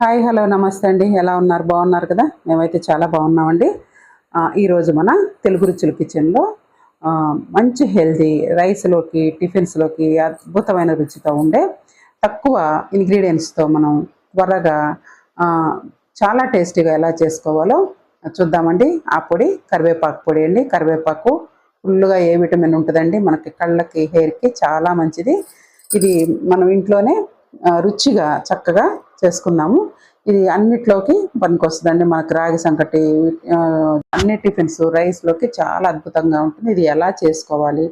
Hi hello నమస్తే అండి. ఎలా ఉన్నారు? బాగున్నారు కదా? మేమైతే చాలా బాగున్నామండి. ఈరోజు మన తెలుగు రుచుల కిచెన్లో మంచి హెల్దీ రైస్లోకి టిఫిన్స్లోకి అద్భుతమైన రుచితో ఉండే తక్కువ ఇంగ్రీడియంట్స్తో మనం త్వరగా చాలా టేస్టీగా ఎలా చేసుకోవాలో చూద్దామండి. ఆ పొడి కరివేపాకు పొడి అండి. కరివేపాకు ఫుల్గా ఏ విటమిన్ ఉంటుందండి? మనకి కళ్ళకి హెయిర్కి చాలా మంచిది. ఇది మనం ఇంట్లోనే రుచిగా చక్కగా చేసుకున్నాము. ఇది అన్నిట్లోకి పనికొస్తుందండి. మనకు రాగి సంకటి అన్ని టిఫిన్స్ రైస్లోకి చాలా అద్భుతంగా ఉంటుంది. ఇది ఎలా చేసుకోవాలి?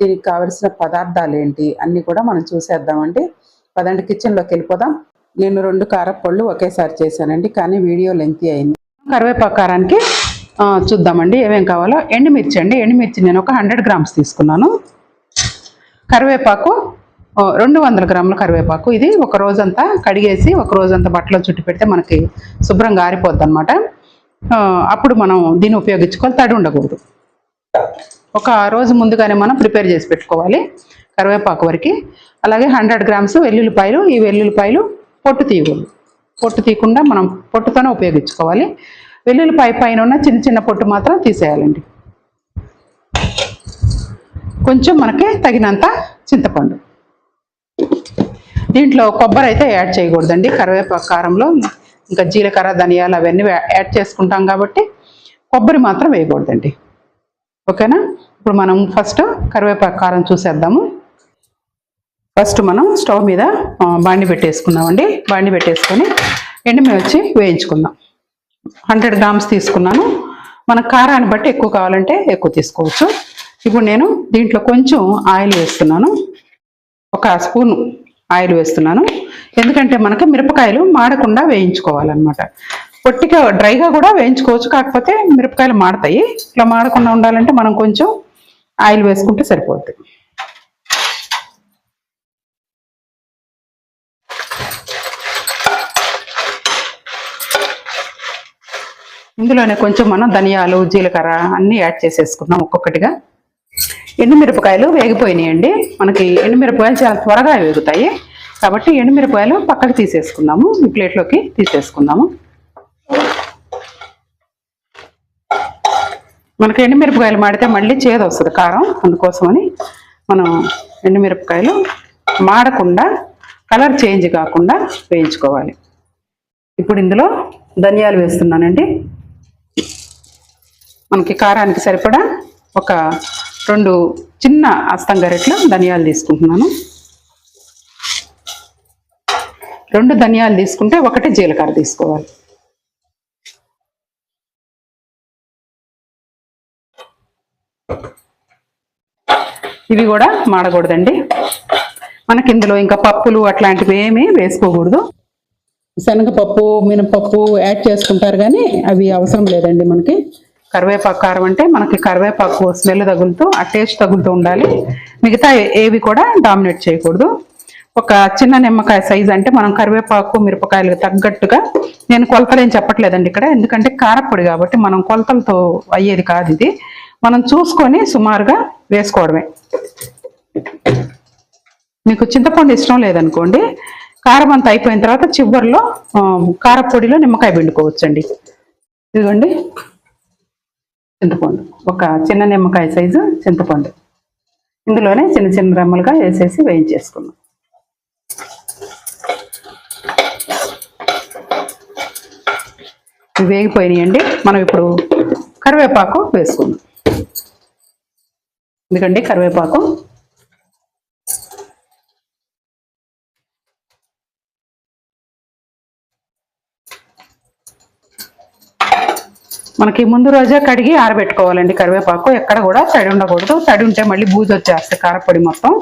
దీనికి కావలసిన పదార్థాలు ఏంటి? అన్నీ కూడా మనం చూసేద్దామండి. పదండి కిచెన్లోకి వెళ్ళిపోదాం. నేను రెండు కారపళ్ళు ఒకేసారి చేశానండి కానీ వీడియో లెంతి అయింది. కరివేపాకు కారానికి చూద్దామండి ఏమేం కావాలో. ఎండుమిర్చి అండి. ఎండుమిర్చి నేను ఒక హండ్రెడ్ గ్రామ్స్ తీసుకున్నాను. కరివేపాకు రెండు వందల గ్రాముల కరివేపాకు. ఇది ఒక రోజంతా కడిగేసి ఒక రోజంతా బట్టలో చుట్టి పెడితే మనకి శుభ్రంగా ఆరిపోద్ది అనమాట అప్పుడు మనం దీన్ని ఉపయోగించుకోవాలి తడి ఉండకూడదు. ఒక రోజు ముందుగానే మనం ప్రిపేర్ చేసి పెట్టుకోవాలి కరివేపాకు వరకు. అలాగే హండ్రెడ్ గ్రామ్స్ వెల్లుల్లిపాయలు ఈ వెల్లుల్లిపాయలు పొట్టు తీయకూడదు. పొట్టు తీయకుండా మనం పొట్టుతోనే ఉపయోగించుకోవాలి. వెల్లుల్లిపాయ పైన ఉన్న చిన్న చిన్న పొట్టు మాత్రం తీసేయాలండి. కొంచెం మనకి తగినంత చింతపండు. దీంట్లో కొబ్బరి అయితే యాడ్ చేయకూడదండి. కరివేపాకు కారంలో ఇంకా జీలకర్ర ధనియాలు అవన్నీ యాడ్ చేసుకుంటాం కాబట్టి కొబ్బరి మాత్రం వేయకూడదండి. ఓకేనా? ఇప్పుడు మనం ఫస్ట్ కరివేపాకు కారం చూసేద్దాము. ఫస్ట్ మనం స్టవ్ మీద బాండి పెట్టేసుకుందామండి. బాండి పెట్టేసుకొని ఎండుమిర్చి వేయించుకుందాం. హండ్రెడ్ గ్రామ్స్ తీసుకున్నాను. మన కారాన్ని బట్టి ఎక్కువ కావాలంటే ఎక్కువ తీసుకోవచ్చు. ఇప్పుడు నేను దీంట్లో కొంచెం ఆయిల్ వేస్తున్నాను. ఒక స్పూన్ ఆయిల్ వేస్తున్నాను. ఎందుకంటే మనకు మిరపకాయలు మాడకుండా వేయించుకోవాలన్నమాట. పొట్టిగా డ్రైగా కూడా వేయించుకోవచ్చు. కాకపోతే మిరపకాయలు మాడతాయి. ఇట్లా మాడకుండా ఉండాలంటే మనం కొంచెం ఆయిల్ వేసుకుంటే సరిపోద్ది. ఇందులోనే కొంచెం మనం ధనియాలు జీలకర్ర అన్నీ యాడ్ చేసేసుకున్నాం ఒక్కొక్కటిగా. ఎండుమిరపకాయలు వేగిపోయినాయండి. మనకి ఎండుమిరపకాయలు చాలా త్వరగా వేగుతాయి. కాబట్టి ఎండుమిరపకాయలు పక్కకు తీసేసుకుందాము. ఈ ప్లేట్లోకి తీసేసుకుందాము. మనకి ఎండుమిరపకాయలు మాడితే మళ్ళీ చేదు వస్తుంది కారం అందుకోసమని మనం ఎండుమిరపకాయలు మాడకుండా కలర్ చేంజ్ కాకుండా వేయించుకోవాలి. ఇప్పుడు ఇందులో ధనియాలు వేస్తున్నానండి. మనకి కారానికి సరిపడా ఒక రెండు చిన్న అస్తం గరెట్లు ధనియాలు తీసుకుంటున్నాను. రెండు ధనియాలు తీసుకుంటే ఒకటి జీలకర్ర తీసుకోవాలి. ఇవి కూడా మాడకూడదండి. మనకి ఇందులో ఇంకా పప్పులు అట్లాంటివి ఏమీ వేసుకోకూడదు. శనగపప్పు మినపప్పు యాడ్ చేసుకుంటారు కానీ అవి అవసరం లేదండి మనకి. కరివేపాకు కారం అంటే మనకి కరివేపాకు స్మెల్ తగులుతూ ఆ టేస్ట్ తగులుతూ ఉండాలి. మిగతా ఏవి కూడా డామినేట్ చేయకూడదు. ఒక చిన్న నిమ్మకాయ సైజ్ అంటే మనం కరివేపాకు మిరపకాయలు తగ్గట్టుగా నేను కొలతలు ఏం చెప్పట్లేదండి ఇక్కడ. ఎందుకంటే కారపొడి కాబట్టి మనం కొలతలతో అయ్యేది కాదు ఇది. మనం చూసుకొని సుమారుగా వేసుకోవడమే. మీకు చింతపండు ఇష్టం లేదనుకోండి కారం అంతా అయిపోయిన తర్వాత చివరిలో కారపొడిలో నిమ్మకాయ పిండుకోవచ్చండి. ఇదిగోండి. చింతపండు. ఒక చిన్న నిమ్మకాయ సైజు చింతపండు. ఇందులోనే చిన్న చిన్న రెమ్మలుగా వేసేసి వేయించేసుకున్నాం వేగిపోయినాయండి. మనం ఇప్పుడు కరివేపాకు వేసుకుందాం. ఎందుకండి? కరివేపాకు మనకి ముందు రోజే కడిగి ఆరబెట్టుకోవాలండి కరివేపాకు. ఎక్కడ కూడా తడి ఉండకూడదు. తడి ఉంటే మళ్ళీ బూజు వచ్చేస్తాయి కారపొడి మొత్తం.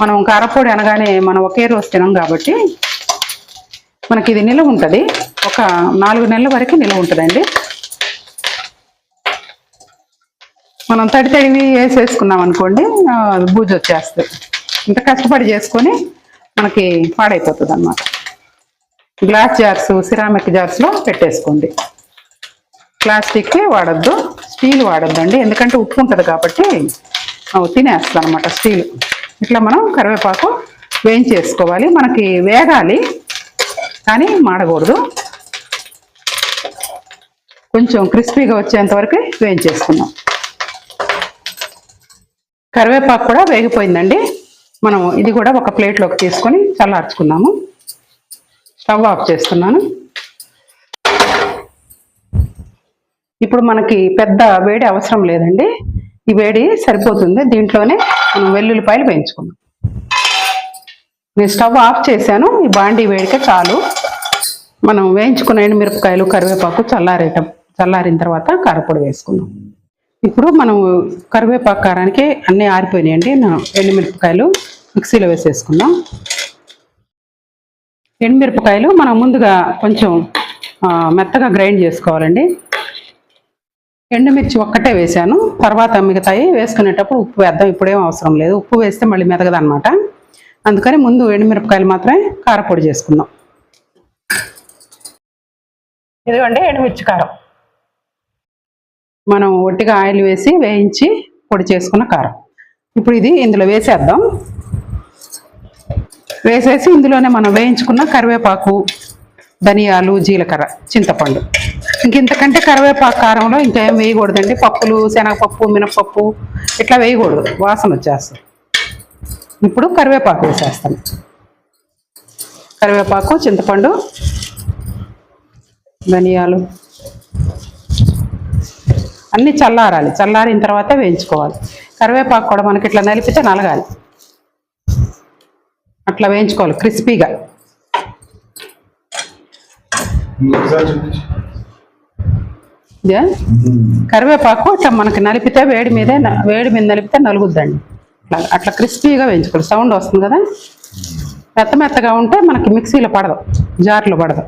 మనం కారపొడి అనగానే మనం ఒకే రోజు తినం కాబట్టి మనకి ఇది నిల్వ ఉంటుంది. ఒక నాలుగు నెలల వరకు నిల్వ ఉంటుందండి. మనం తడి తడివి వేసేసుకున్నాం అనుకోండి బూజు వచ్చేస్తుంది. ఇంత కష్టపడి చేసుకొని మనకి పాడైపోతుంది అన్నమాట గ్లాస్ జార్స్ సిరామిక్ జార్స్లో పెట్టేసుకోండి. ప్లాస్టిక్ వాడద్దు స్టీల్ వాడద్దు అండి ఎందుకంటే ఉప్పు ఉంటుంది కాబట్టి తినేస్తుంది అనమాట స్టీల్. ఇట్లా మనం కరివేపాకు వేయించేసుకోవాలి. మనకి వేగాలి కానీ మాడకూడదు. కొంచెం క్రిస్పీగా వచ్చేంత వరకు వేయించేసుకుందాం. కరివేపాకు కూడా వేగిపోయిందండి. మనం ఇది కూడా ఒక ప్లేట్లోకి తీసుకొని చల్లార్చుకుందాము. స్టవ్ ఆఫ్ చేస్తున్నాను. ఇప్పుడు మనకి పెద్ద వేడి అవసరం లేదండి. ఈ వేడి సరిపోతుంది. దీంట్లోనే మనం వెల్లుల్లిపాయలు వేయించుకుందాం. నేను స్టవ్ ఆఫ్ చేశాను. ఈ బాండీ వేడికే చాలు. మనం వేయించుకున్న ఎండుమిరపకాయలు కరివేపాకు చల్లారేట చల్లారిన తర్వాత కారపొడి వేసుకుందాం. ఇప్పుడు మనం కరివేపాకు కారానికి అన్నీ ఆరిపోయినాయండి. నా- ఎండుమిరపకాయలు మిక్సీలో వేసేసుకుందాం. ఎండుమిరపకాయలు మనం ముందుగా కొంచెం మెత్తగా గ్రైండ్ చేసుకోవాలండి. ఎండుమిర్చి ఒక్కటే వేసాను తర్వాత మిగతాయి వేసుకునేటప్పుడు ఉప్పు వేద్దాం. ఇప్పుడేం అవసరం లేదు. ఉప్పు వేస్తే మళ్ళీ మెదగదనమాట అందుకని ముందు ఎండుమిరపకాయలు మాత్రమే కారపొడి చేసుకుందాం. ఇదిగోండి ఎండుమిర్చి కారం. మనం ఒట్టిగా ఆయిల్ వేసి వేయించి పొడి చేసుకున్న కారం. ఇప్పుడు ఇది ఇందులో వేసేద్దాం. వేసేసి ఇందులోనే మనం వేయించుకున్న కరివేపాకు ధనియాలు జీలకర్ర చింతపండు. ఇంతకంటే కరివేపాకు కారంలో ఇంకా ఏం వేయకూడదండి. పప్పులు శనగపప్పు మినపప్పు ఇట్లా వేయకూడదు. వాసన వచ్చేస్తుంది. ఇప్పుడు కరివేపాకు వేసేస్తాను. కరివేపాకు చింతపండు ధనియాలు అన్నీ చల్లారాలి. చల్లారిన తర్వాత వేయించుకోవాలి. కరివేపాకు కూడా మనకి ఇట్లా నలిపితే నలగాలి. అట్లా వేయించుకోవాలి క్రిస్పీగా. కరివేపాకు ఇట్లా మనకి నలిపితే వేడి మీదే వేడి మీద నలిపితే నలుగుద్దండి. అట్లా అట్లా క్రిస్పీగా వేయించుకోవాలి. సౌండ్ వస్తుంది కదా? మెత్త మెత్తగా ఉంటే మనకి మిక్సీలో పడదు. జార్లో పడదు.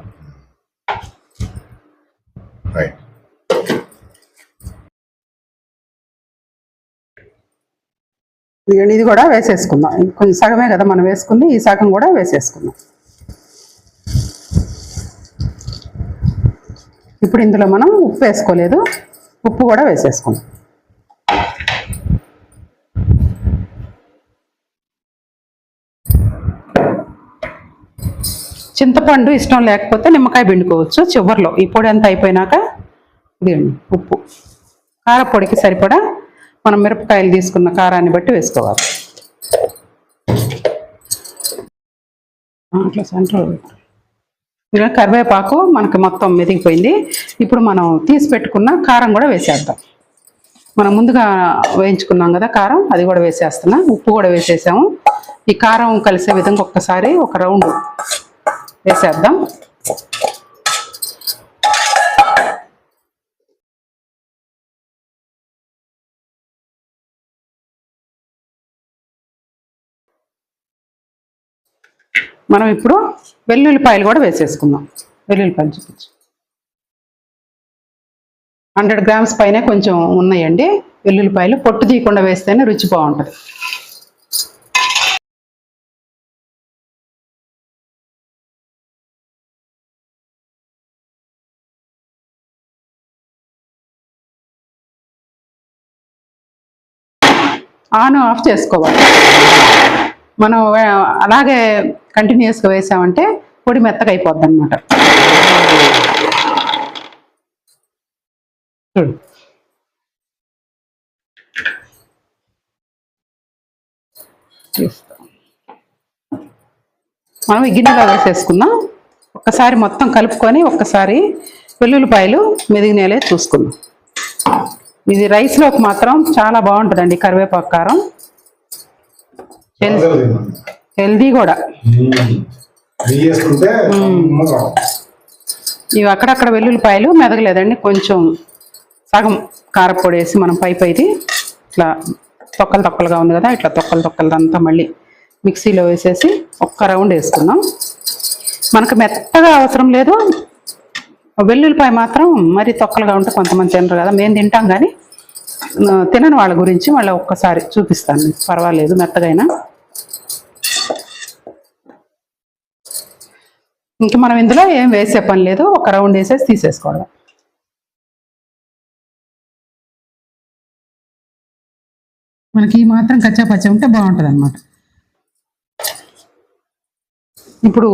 ఇది కూడా వేసేసుకుందాం. కొంచెం సగమే కదా మనం వేసుకుంది ఈ సగం కూడా వేసేసుకుందాం. ఇప్పుడు ఇందులో మనం ఉప్పు వేసుకోలేదు. ఉప్పు కూడా వేసేసుకుందాం. చింతపండు ఇష్టం లేకపోతే నిమ్మకాయ పిండుకోవచ్చు. చివరిలో ఈ పొడి అంతా అయిపోయినాక ఇదిగోండి ఉప్పు. కారపొడికి సరిపడా మనం మిరపకాయలు తీసుకున్న కారాన్ని బట్టి వేసుకోవాలి. అట్లా సెంటర్ ఇలా కరివేపాకు మనకి మొత్తం మెదిగిపోయింది. ఇప్పుడు మనం తీసి పెట్టుకున్న కారం కూడా వేసేద్దాం. మనం ముందుగా వేయించుకున్నాం కదా కారం అది కూడా వేసేస్తున్నా. ఉప్పు కూడా వేసేసాము. ఈ కారం కలిసే విధంగా ఒక్కసారి ఒక రౌండ్ వేసేద్దాం. మనం ఇప్పుడు వెల్లుల్లిపాయలు కూడా వేసేసుకుందాం. వెల్లుల్లిపాయలు చూపించు. హండ్రెడ్ గ్రామ్స్ పైన కొంచెం ఉన్నాయండి. వెల్లుల్లిపాయలు పొట్టు తీయకుండా వేస్తేనే రుచి బాగుంటుంది. ఆన్ ఆఫ్ చేసుకోవాలి. మనం అలాగే కంటిన్యూస్గా వేసామంటే పొడి మెత్తగా అయిపోద్ది అనమాట చూడు. మనం ఈ గిన్నెలో వేసేసుకుందాం. ఒక్కసారి మొత్తం కలుపుకొని ఒక్కసారి వెల్లుల్లిపాయలు మెదిగినేలే చూసుకుందాం. ఇది రైస్లోకి మాత్రం చాలా బాగుంటుందండి కరివేపాకు కారం. హెల్దీ కూడా. ఇవి అక్కడక్కడ వెల్లుల్లిపాయలు మెదగలేదండి కొంచెం సగం కారపొడి వేసి మనం పై పైది ఇట్లా తొక్కలు తొక్కలుగా ఉంది కదా ఇట్లా తొక్కలు తొక్కలదంతా మళ్ళీ మిక్సీలో వేసేసి ఒక్క రౌండ్ వేసుకుందాం. మనకు మెత్తగా అవసరం లేదు. వెల్లుల్లిపాయ మాత్రం మరి తొక్కలుగా ఉంటే కొంతమంది తినరు కదా మేము తింటాం కానీ తినని వాళ్ళ గురించి మళ్ళీ ఒక్కసారి చూపిస్తాను. పర్వాలేదు మెత్తగైనా. ఇంక మనం ఇందులో ఏం వేసే పని లేదు ఒక రౌండ్ వేసేసి తీసేసుకోవడం మనకి ఈ మాత్రం కచ్చా పచ్చ ఉంటే బాగుంటుంది అనమాట ఇప్పుడు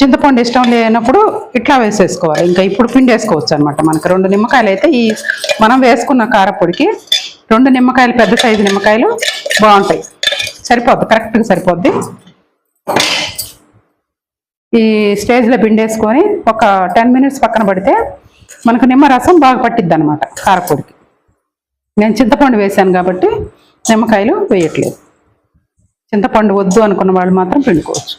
చింతపండు ఇష్టం లేనప్పుడు ఇట్లా వేసేసుకోవాలి. ఇంకా ఇప్పుడు పిండి వేసుకోవచ్చు అనమాట మనకి రెండు నిమ్మకాయలు అయితే ఈ మనం వేసుకున్న కారపొడికి రెండు నిమ్మకాయలు పెద్ద సైజు నిమ్మకాయలు బాగుంటాయి. సరిపోద్ది కరెక్ట్గా సరిపోద్ది. ఈ స్టేజ్లో పిండి వేసుకొని ఒక టెన్ మినిట్స్ పక్కన పడితే మనకు నిమ్మరసం బాగా పట్టిద్ది అనమాట కారపొడికి. నేను చింతపండు వేశాను కాబట్టి నిమ్మకాయలు వేయట్లేదు. చింతపండు వద్దు అనుకున్న వాళ్ళు మాత్రం పిండుకోవచ్చు.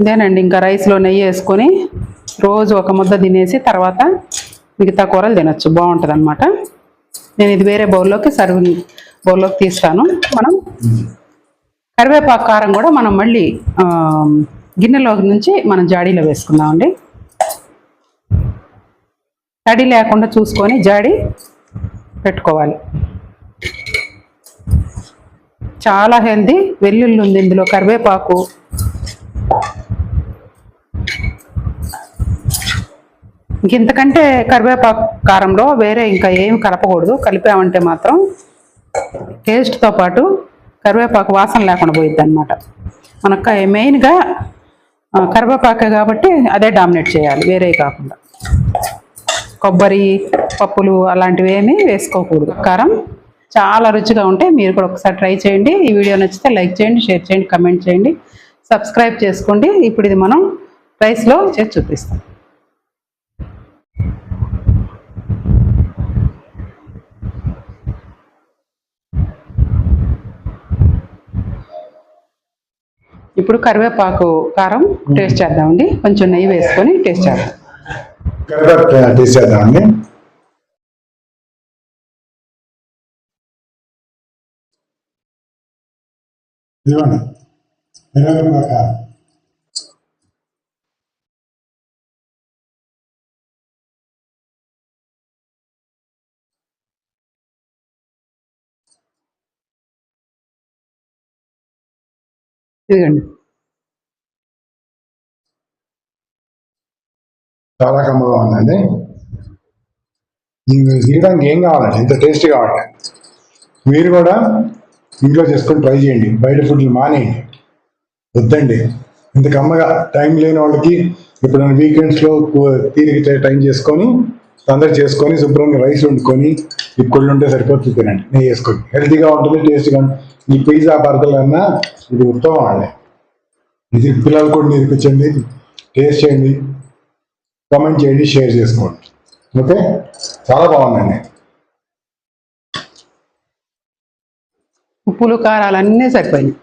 ఇదేనండి ఇంకా రైస్లో నెయ్యి వేసుకొని రోజు ఒక ముద్ద తినేసి తర్వాత మిగతా కూరలు తినొచ్చు. బాగుంటుంది అనమాట నేను ఇది వేరే బౌల్లోకి సర్వింగ్ బౌల్లోకి తీస్తాను. మనం కరివేపాకు కారం కూడా మనం మళ్ళీ గిన్నెలో నుంచి మనం జాడీలో వేసుకుందామండి. తడి లేకుండా చూసుకొని జాడి పెట్టుకోవాలి. చాలా హెల్దీ వెల్లుల్లి ఉంది ఇందులో కరివేపాకు. ఇంతకంటే కరివేపాకు కారంలో వేరే ఇంకా ఏం కలపకూడదు. కలిపామంటే మాత్రం టేస్ట్తో పాటు కరివేపాకు వాసన లేకుండా పోయిద్ది అనమాట మనకు మెయిన్గా కరివేపాకే కాబట్టి అదే డామినేట్ చేయాలి వేరే కాకుండా. కొబ్బరి పప్పులు అలాంటివి ఏమీ వేసుకోకూడదు. కారం చాలా రుచిగా ఉంటే మీరు కూడా ఒకసారి ట్రై చేయండి. ఈ వీడియో నచ్చితే లైక్ చేయండి షేర్ చేయండి కమెంట్ చేయండి సబ్స్క్రైబ్ చేసుకోండి. ఇప్పుడు ఇది మనం రైస్లో చేసి చూపిస్తాం. ఇప్పుడు కరివేపాకు కారం టేస్ట్ చేద్దామండి. కొంచెం నెయ్యి వేసుకొని టేస్ట్ చేద్దాం. కరివేపాకు చేద్దామండి. ఇదిగోండి. కరివేపాకు ఇదిగోండి. చాలా కమ్మగా ఉందండి. ఇంక తీయడానికి ఏం కావాలండి? ఇంత టేస్ట్ కావాలి. మీరు కూడా ఇంట్లో చేసుకొని ట్రై చేయండి. బయట ఫుడ్లు మానేయండి. వద్దండి. ఇంత కమ్మగా టైం లేని వాళ్ళకి ఎప్పుడైనా వీకెండ్స్లో తీరిక టైం చేసుకొని తొందర చేసుకొని శుభ్రంగా రైస్ వండుకొని ఇప్పుడు ఉంటే సరిపోతుంది తినండి. నెయ్యి వేసుకొని హెల్తీగా ఉంటుంది టేస్ట్గా ఉంటుంది. ఈ పిజ్జా బర్గర్ అన్నా ఇది ఉత్తమం అండి. ఇది పిల్లలు కూడా నేర్పించండి టేస్ట్ చేయండి కమెంట్ చేయండి షేర్ చేసుకోండి. ఓకే? చాలా బాగుందండి. ఉప్పులు కారాలు అన్నీ సరిపోయినాయి.